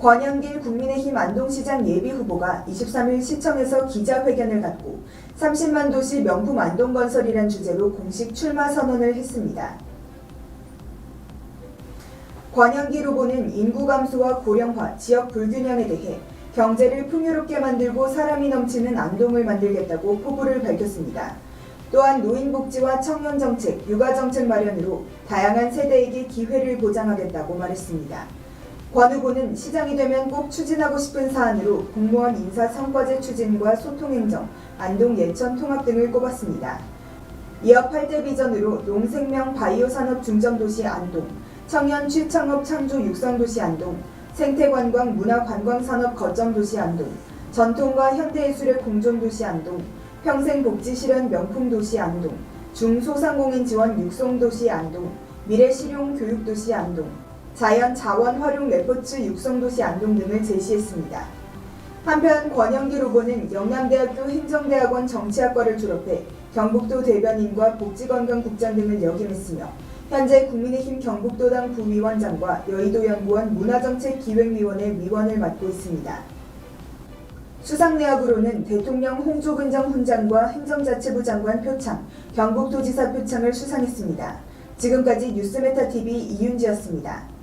권영길 국민의힘 안동시장 예비후보가 23일 시청에서 기자회견을 갖고 30만 도시 명품 안동건설이란 주제로 공식 출마 선언을 했습니다. 권영길 후보는 인구 감소와 고령화, 지역 불균형에 대해 경제를 풍요롭게 만들고 사람이 넘치는 안동을 만들겠다고 포부를 밝혔습니다. 또한 노인복지와 청년정책, 육아정책 마련으로 다양한 세대에게 기회를 보장하겠다고 말했습니다. 권 후보는 시장이 되면 꼭 추진하고 싶은 사안으로 공무원 인사 성과제 추진과 소통행정, 안동 예천 통합 등을 꼽았습니다. 이어 8대 비전으로 농생명 바이오 산업 중점 도시 안동, 청년 취창업 창조 육성 도시 안동, 생태관광 문화관광 산업 거점 도시 안동, 전통과 현대예술의 공존 도시 안동, 평생복지 실현 명품 도시 안동, 중소상공인 지원 육성 도시 안동, 미래 실용 교육 도시 안동, 자연 자원 활용 레포츠 육성도시 안동 등을 제시했습니다. 한편 권영길 후보는 영남대학교 행정대학원 정치학과를 졸업해 경북도 대변인과 복지건강국장 등을 역임했으며 현재 국민의힘 경북도당 부위원장과 여의도연구원 문화정책기획위원회 위원을 맡고 있습니다. 수상내역으로는 대통령 홍조근정 훈장과 행정자치부 장관 표창, 경북도지사 표창을 수상했습니다. 지금까지 뉴스메타TV 이윤지였습니다.